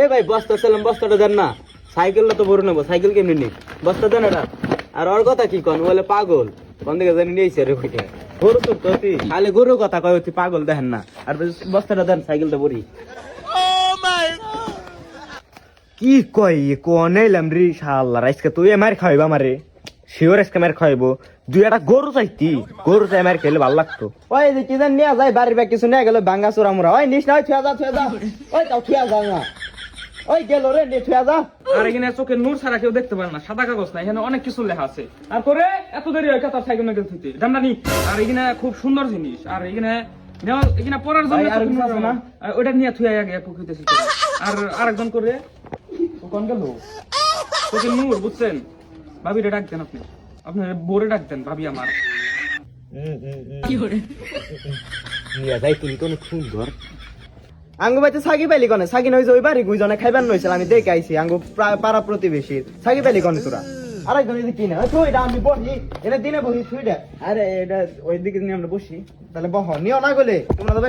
এ ভাই, বস্তা ছিলাম বস্তাটা দেন না। সাইকেলটা তো বড় নেব, সাইকেল কেমনি নি বস্তা দেন এটা। আর ওর কথা কি কন? বলে পাগল। কোন দিকে জানি নিয়েছে রে ওইটা গরু তো তুই খালি গরু কথা কয় তুই পাগল, দেখেন না। আর বস্তাটা দেন, সাইকেলটা বড়ি কি কই কোন এলাম রে শালা আজকে তুই আমার খাইবা আমারে। শিওর আজকে আমার খাইব দুই একটা গরু চাইতি। গরু চাই আমার খেলে ভালো লাগতো। ওই যে কি জান নিয়ে যায়, বাড়ির ব্যাগ কিছু নিয়ে গেল, ভাঙ্গা চোরা মোরা ওই নিস না থুয়া যা থুয়া যা। ওই তাও থুয়া যা না। ওই গেল রে নে থুয়া যা। আর এখানে চোখে নূর ছাড়া কেউ দেখতে পারে না সাদা কাগজ না এখানে অনেক কিছু লেখা আছে। আর করে এত দেরি হয় তার সাইকেল নাকি থুইতে জামদানি আর এখানে খুব সুন্দর জিনিস আর এখানে নেওয়া- এখানে পড়ার জন্য না? ওটা নিয়ে থুয়ে আগে কুকিতেছি আর আরেকজন করে ও কোন গেল? চোখে নূর বুঝছেন? ভাবিরে ডাক দেন আপনি। আপনার বোরে ডাক দেন ভাবি আমার। নিয়ে যাই তুমি অনেক সুন্দর আঙ্গু বাইতে সাগি পাইলি কনে? সাগি নইছে ওই বাড়ি গুইজনে খাইবার নইছিল আমি দেখে আইছি। আঙ্গু পাড়া প্রতিবেশীর। সাগি পাইলি কনে তোরা? আরেকজন এদিকে কিনে। ওই তুই আমি বসি এটা দিনে বসি তুই আরে, এটা ওই দিকে নিয়ে আমরা বসি। তাহলে বহ, নিও না গলে। তোমরা তবে